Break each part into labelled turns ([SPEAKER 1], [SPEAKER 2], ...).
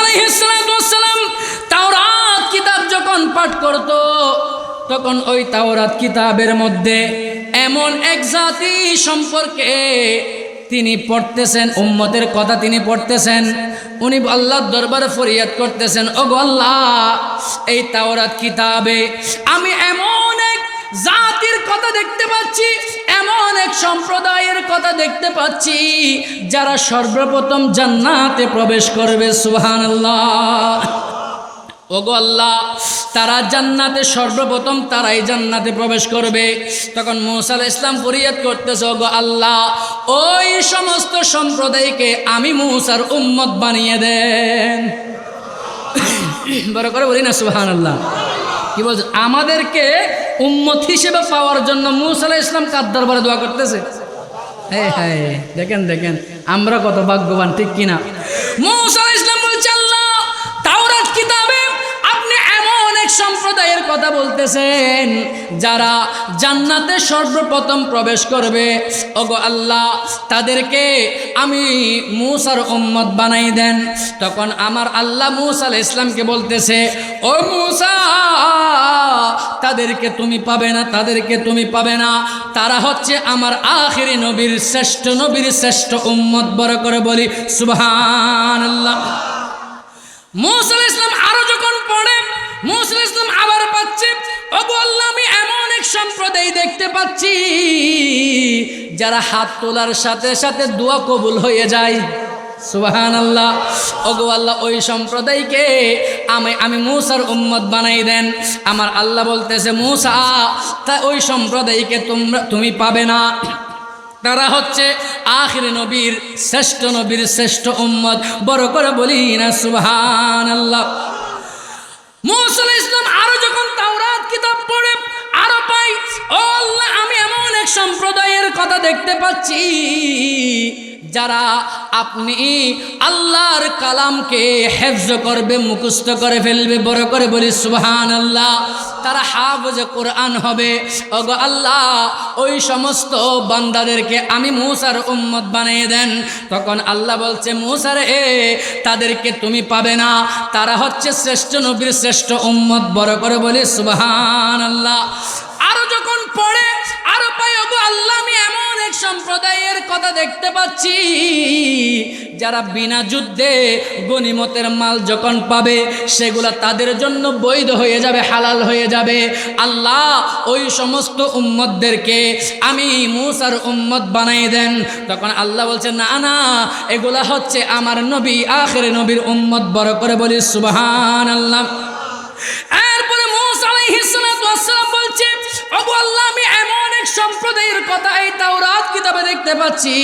[SPEAKER 1] আলাইহিসসালাম তাওরাত কিতাব যখন পাঠ করত, তখন ওই তাওরাত কিতাবের মধ্যে এমন এক জাতি সম্পর্কে তিনি পড়তেছেন, উম্মতের কথা তিনি পড়তেছেন। উনি আল্লাহর দরবারে ফরিয়াদ করতেছেন ও গো আল্লাহ, এই তাওরাত কিতাবে আমি এমন জাতির কথা দেখতে পাচ্ছি, এমন এক সম্প্রদায়ের কথা দেখতে পাচ্ছি, যারা সর্বপ্রথম জান্নাতে প্রবেশ করবে, সুবহানাল্লাহ। ওগো আল্লাহ, তারা জান্নাতে সর্বপ্রথম তারাই জান্নাতে প্রবেশ করবে। তখন মৌসা আলাইহিস ইসলাম ফরিয়াদ করতেছে, ওগো আল্লাহ, ওই সমস্ত সম্প্রদায়কে আমি মৌসার উম্মত বানিয়ে দেন। বড় করে বলি না সুহান আল্লাহ কি বলছে? আমাদেরকে উম্মত হিসেবে পাওয়ার জন্য মুসাল ইসলাম কার দরবারে দোয়া করতেছে? দেখেন দেখেন, আমরা কত ভাগ্যবান, ঠিক কিনা? মুসা আলাইহিস ইসলাম বলছে, আল্লাহ, তাওরাত কিতাবে সম্প্রদায়ের কথা বলতেছেন, যারা জান্নাতে সর্বপ্রথম প্রবেশ করবে, ওগো আল্লাহ, তাদেরকে আমি মুসার উম্মত বানাই দেন। তখন আমার আল্লাহ মুসা আলাইহিস ইসলামকে বলতেছে, ও মুসা, তাদেরকে তুমি পাবে না, তাদেরকে তুমি পাবে না। তারা হচ্ছে আমার আখিরি নবীর শ্রেষ্ঠ নবীর শ্রেষ্ঠ উম্মত। বড় করে বলি, সুবহানাল্লাহ। মুসা আলাইহিস ইসলাম আরও মুসা আবার পাচ্ছে। ওগো আল্লাহ, আমি এমন এক সম্প্রদায় দেখতে পাচ্ছি, যারা হাত তোলার সাথে সাথে দোয়া কবুল হয়ে যায়। সুবাহান আল্লাহ ওগো আল্লাহ, ওই সম্প্রদায়কে আমি আমি মুসার উম্মত বানাই দেন। আমার আল্লাহ বলতেছে, মুসা, তা ওই সম্প্রদায়কে তোমরা, তুমি পাবে না। তারা হচ্ছে আখির নবীর, শ্রেষ্ঠ নবীর শ্রেষ্ঠ উম্মত। বড় করে বলি না সুবহান আল্লাহ মুসা ইসলাম আরও যখন তাওরাত কিতাব পড়ে, আরও পাই আমি এমন এক সম্প্রদায়ের কথা দেখতে পাচ্ছি। যারা আপনি আল্লাহর কালামকে হেফজ করবে, মুখস্থ করে ফেলবে, বড় করে বলি সুবহান আল্লাহ তারা হাফজ কোরআন হবে। ওগো আল্লাহ, ওই সমস্ত বান্দাদেরকে আমি মুসার উম্মত বানিয়ে দেন। তখন আল্লাহ বলছে মুসার এ, তাদেরকে তুমি পাবে না। তারা হচ্ছে শ্রেষ্ঠ নবীর শ্রেষ্ঠ উম্মত, বড় করে বলি সুবহান আল্লাহ আরও যখন পড়ে দেখতে পাচ্ছি। যারা বিনা যুদ্ধে গনিমতের মাল যখন পাবে, সেগুলা তাদের জন্য বৈধ হয়ে যাবে, হালাল হয়ে যাবে। আল্লাহ ওই সমস্ত উম্মতদেরকে, আমি মুসার উম্মত বানাই দেন। তখন আল্লাহ বলছে, না না, এগুলা হচ্ছে আমার নবী, আখের নবীর উম্মত, বড় করে বলি সুবহান আল্লাহ এরপরে মুসা আলাইহিস ওয়াসসালাম বলছে আল্লাহ, আমি এমন এক সম্প্রদায়ের কথা এই তাওরাত কিতাবে দেখতে পাচ্ছি।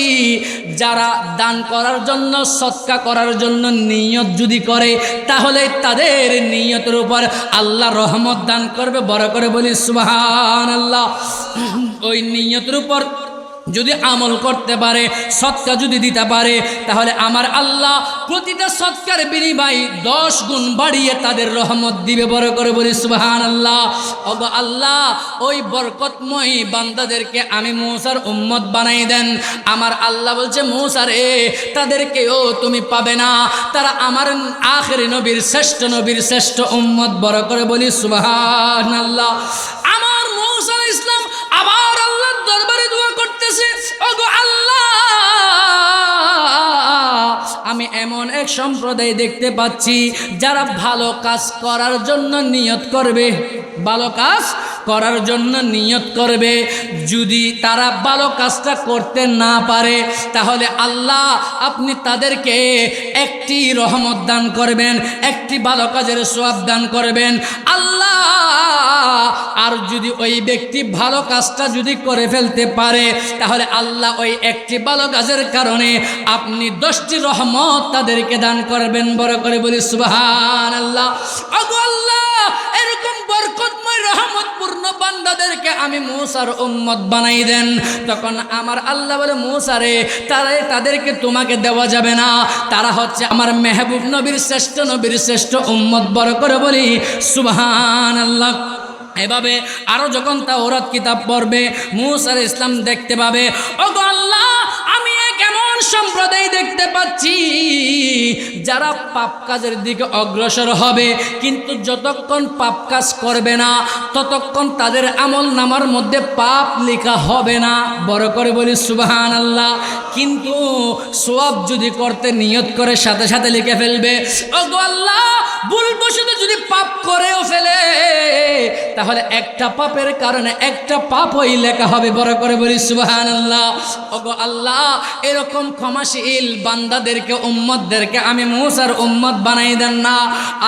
[SPEAKER 1] যারা দান করার জন্য, সৎকা করার জন্য নিয়ত যদি করে, তাহলে তাদের নিয়তের উপর আল্লাহ রহমত দান করবে। বড় করে বলি, সুবহানাল্লাহ। ওই নিয়তের উপর যদি আমল করতে পারে, সৎকা যদি দিতে পারে, তাহলে আমার আল্লাহ প্রতিটা সৎকার বিনিময় দশ গুণ বাড়িয়ে তাদের রহমত দিবে। বড় করে বলি সুবাহান আল্লাহ অগ আল্লাহ, ওই বরকতময় বান্দাদেরকে আমি মৌসার উম্মত বানাই দেন। আমার আল্লাহ বলছে মৌসার তাদেরকেও তুমি পাবে না। তারা আমার আখের নবীর শ্রেষ্ঠ নবীর শ্রেষ্ঠ উম্মত। বড় করে বলি সুবাহান আল্লাহ আমার ওগো আল্লাহ, আমি এমন এক সম্প্রদায় দেখতে পাচ্ছি, যারা ভালো কাজ করার জন্য নিয়ত করবে। ভালো কাজ করার জন্য নিয়ত করবে। যদি তারা ভালো কাজটা করতে না পারে, তাহলে আল্লাহ আপনি তাদেরকে একটি রহমত দান করবেন, একটি ভালো কাজের সোয়াব দান করবেন। আল্লাহ আর যদি ওই ব্যক্তি ভালো কাজটা যদি করে ফেলতে পারে, তাহলে আল্লাহ ওই একটি ভালো কাজের কারণে আপনি দশটি রহমত তাদেরকে দান করবেন। বড় করে বলি সুবাহান আল্লাহ আল্লাহ, এরকম বরকতময় রহমতপূর্ণ বান্দাদেরকে আমি মৌসার উম্মত বানাই দেন। তখন আমার আল্লাহ বলে মৌসারে তারা তাদেরকে তোমাকে দেওয়া যাবে না। তারা হচ্ছে আমার মেহবুব নবীর শ্রেষ্ঠ নবীর শ্রেষ্ঠ উম্মত। বড় করে বলি সুবাহান আল্লাহ এভাবে আরও যখন তা ওরত কিতাব পড়বে মুসার ইসলাম দেখতে পাবে, ওগো আল্লাহ, আমি কেমন সম্প্রদায় দেখতে পাচ্ছি? যারা পাপ কাজের দিকে অগ্রসর হবে, কিন্তু যতক্ষণ পাপ কাজ করবে না, ততক্ষণ তাদের আমল নামার মধ্যে পাপ লেখা হবে না। বড় করে বলি সুবাহান আল্লাহ কিন্তু সোয়াব যদি করতে নিয়ত করে, সাথে সাথে লিখে ফেলবে, ওগো আল্লাহ ভুলবশত যদি পাপ করেও ফেলে, তাহলে একটা পাপের কারণে একটা পাপ ওই লেখা হবে। বড় করে বলি সুবাহান আল্লাহ ওগো আল্লাহ, এরকম ক্ষমাশীল বান্দাদেরকে, উম্মতদেরকে আমি মৌসার উম্মত বানাই দেন না।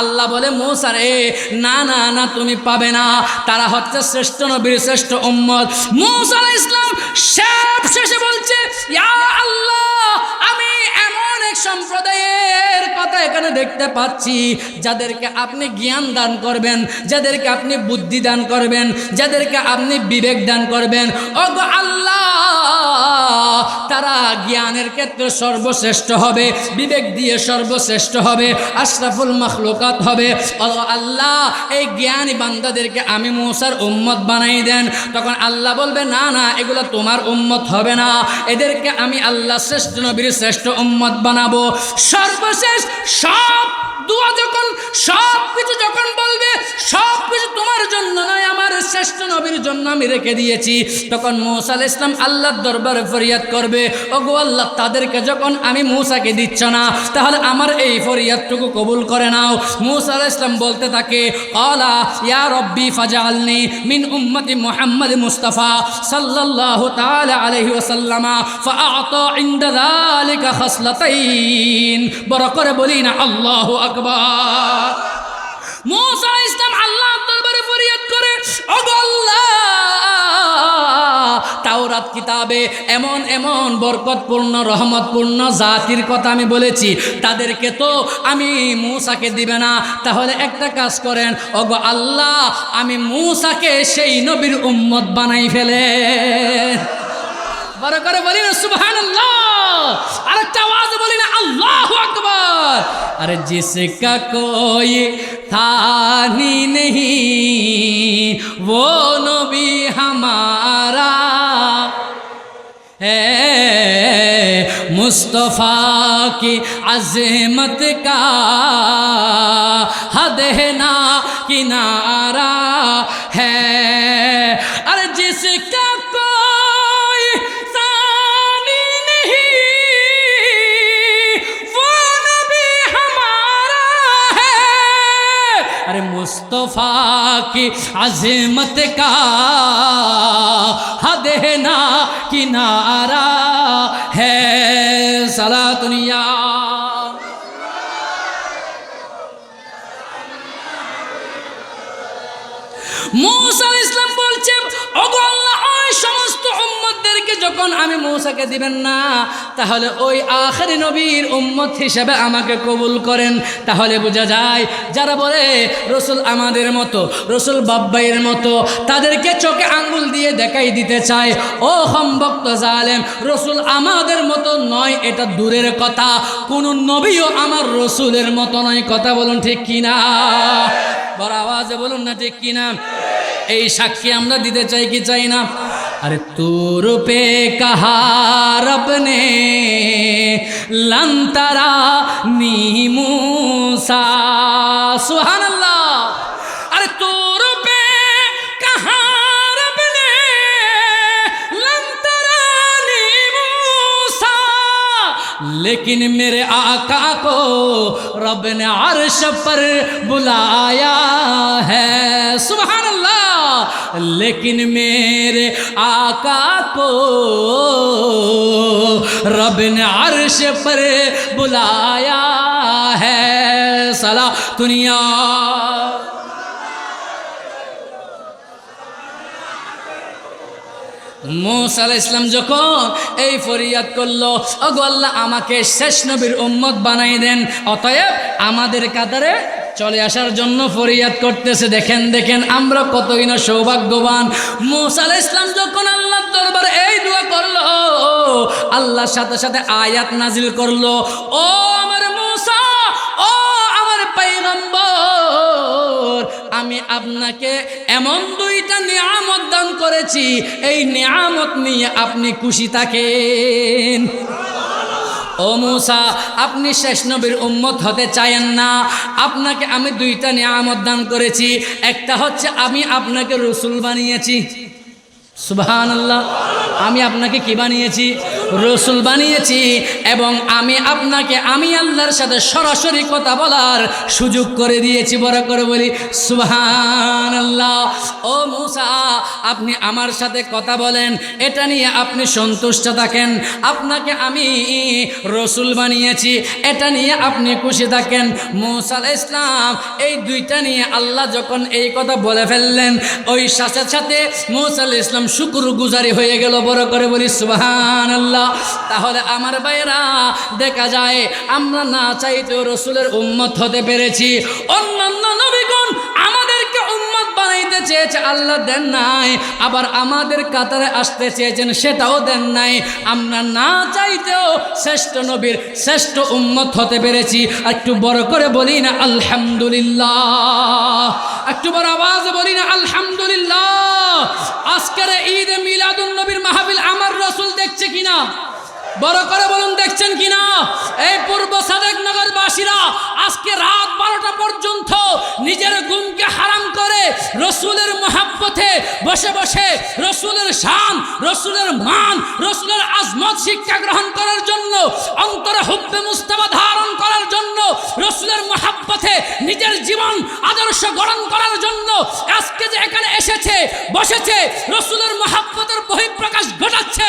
[SPEAKER 1] আল্লাহ বলে মৌসার এ না না না, তুমি পাবে না। তারা হচ্ছে শ্রেষ্ঠ নবীর শ্রেষ্ঠ উম্মত। মৌসা ইসলাম সব শেষে বলছে, ইয়া আল্লাহ সম্প্রদায়ের কথা এখানে দেখতে পাচ্ছি। যাদেরকে আপনি জ্ঞান দান করবেন, যাদেরকে আপনি বুদ্ধি দান করবেন, যাদেরকে আপনি বিবেক দান করবেন, ওগো আল্লাহ, তারা জ্ঞানের ক্ষেত্রে সর্বশ্রেষ্ঠ হবে, বিবেক দিয়ে সর্বশ্রেষ্ঠ হবে, আশরাফুল মখলুকাত হবে। আল্লাহ, এই জ্ঞানী বান্দাদেরকে আমি মৌসার উম্মত বানাই দেন। তখন আল্লাহ বলবে, না না, এগুলো তোমার উম্মত হবে না। এদেরকে আমি আল্লাহ শ্রেষ্ঠ নবীর শ্রেষ্ঠ উম্মত বানাবো। সর্বশেষ সব দুয়া যখন সব কিছু যখন বলবে সব কিছু তোমার জন্য নয়, আমার শ্রেষ্ঠ নবীর জন্য আমি রেখে দিয়েছি। তখন মৌসা আলাইহিস ইসলাম আল্লাহর দরবারে ফরিয়াদ করবে, ওগো আল্লাহ, তাদেরকে যখন আমি মৌসাকে দিচ্ছ না, তাহলে আমার এই ফরিয়াদটুকু কবুল করে নাও। মৌসা আলাইহিস ইসলাম বলতে থাকে আলা ইয়া রব্বি ফাজালনি মিন উম্মতি মুহাম্মদ মুস্তাফা সাল্লাল্লাহু তাআলা আলাইহি ওয়াসাল্লামা, ফাআতা ইনদা খাসলাতাইন। বড় করে বলি না, আল্লাহ আকবার। ইসলাম আল্লাহ দরবারে ফরিয়াদ করে তাওরাত কিতাবে এমন এমন বরকতপূর্ণ, রহমতপূর্ণ জাতির কথা আমি বলেছি। তাদেরকে তো আমি মূসাকে দিবে না। তাহলে একটা কাজ করেন আল্লাহ, আমি মূসাকে সেই নবীর উম্মত বানাই ফেলে বড় করে বলি না আরেকটা আওয়াজ বলি না আল্লাহ আকবর। আরে জিসকা কোই থানি নেহি ও নবী হামারা। مصطفیٰ کی عظمت کا حد ہے نا کنارہ ہے की अजमत का हद है ना किनारा है सला যখন আমি মৌসাকে দিবেন না, তাহলে ওই আখেরি নবীর উম্মত হিসেবে আমাকে কবুল করেন। তাহলে বোঝা যায়, যারা বলে, রসুল আমাদের মতো, রসুল বাব্বাইয়ের মতো, তাদেরকে চোখে আঙ্গুল দিয়ে দেখাই দিতে চায়। ও সম্ভক্ত জালেম, রসুল আমাদের মতো নয়, এটা দূরের কথা। কোন নবীও আমার রসুলের মতো নয়। কথা বলুন ঠিক কিনা? বড় আওয়াজে বলুন না ঠিক কিনা? এই সাক্ষী আমরা দিতে চাই কি চাই না? अरे तू पे कहा रब ने लंतरा नीमूसा सुहान अल्लाह अरे तू पे कहा रब ने लंतरा नीमूसा लेकिन मेरे आका को रब ने अर्श पर बुलाया है सुबहान अल्लाह लेकिन मेरे आका को रब ने अर्श पर बुलाया है सला दुनिया মোসা আলাহ ইসলাম যখন এই ফরিয়াদ করলো ওগো আল্লাহ আমাকে শেষ নবীর উম্মত বানাই দেন অতএব আমাদের কাতারে চলে আসার জন্য ফরিয়াদ করতেছে। দেখেন দেখেন, আমরা কতই না সৌভাগ্যবান। মোসা আলাহ ইসলাম যখন আল্লাহর দরবার এই দোয়া করল আল্লাহর সাথে সাথে আয়াত নাজিল করল, ও আমার মোসা, ও আমার পাইগম্বর আমি আপনাকে এমন দুইটা নিয়ামত দান করেছি। এই নিয়ামত নিয়ে আপনি খুশি থাকেন। ও মুসা, আপনি শেষ নবীর উম্মত হতে চায়েন না। আপনাকে আমি দুইটা নিয়ামত দান করেছি। একটা হচ্ছে আমি আপনাকে রসুল বানিয়েছি। সুবাহ আমি আপনাকে কি বানিয়েছি? রসুল বানিয়েছি এবং আমি আপনাকে, আমি আল্লাহর সাথে সরাসরি কথা বলার সুযোগ করে দিয়েছি। বড় করে বলি সুবহান আল্লাহ ও মুসা, আপনি আমার সাথে কথা বলেন, এটা নিয়ে আপনি সন্তুষ্ট থাকেন। আপনাকে আমি রসুল বানিয়েছি, এটা নিয়ে আপনি খুশি থাকেন। মুসা আলাইহিস ইসলাম এই দুইটা নিয়ে আল্লাহ যখন এই কথা বলে ফেললেন, ওই সাথে সাথে মুসা আলাইহিস ইসলাম শুকুর গুজারি হয়ে গেল। বড় করে বলি সুবহান আল্লাহ তাহলে আমার ভাইয়েরা, দেখা যায় আমরা না চাইতেও রসুলের উম্মত হতে পেরেছি। অন্যান্য নবীগণ আমাদেরকে উম্মত বানাইতে চেয়েছে, আল্লাহ দেন নাই। আবার আমাদের কাতারে আসতে চেয়েছেন, সেটাও দেন নাই। আমরা না চাইতেও শ্রেষ্ঠ নবীর শ্রেষ্ঠ উম্মত হতে পেরেছি। একটু বড় করে বলি না, আলহামদুলিল্লাহ। একটু বড় আওয়াজ বলি না, আলহামদুলিল্লাহ। আজকের ঈদ মিলাদুন নবীর মাহফিল আমার রসুল দেখছে কিনা? বড় করে বলুন, দেখছেন কিনা? এই পূর্ব সাদেক নগরবাসীরা আজকে রাত বারোটা পর্যন্ত নিজের করে রসুলের মহাব্বতে বসে বসে রসুলের শান, রসুলের মান, রসুলের আজমত শিক্ষা গ্রহণ করার জন্য, অন্তরে হুব্বে মুস্তাবা ধারণ করার জন্য, রসুলের মহাব্বতে নিজের জীবন আদর্শ গঠন করার জন্য আজকে যে এখানে এসেছে, বসেছে, রসুলের মহাব্বতের বহিঃপ্রকাশ ঘটাচ্ছে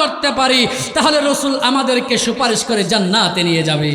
[SPEAKER 1] করতে পারি তাহলে রসুল আমাদেরকে সুপারিশ করে জান্নাতে নিয়ে যাবে।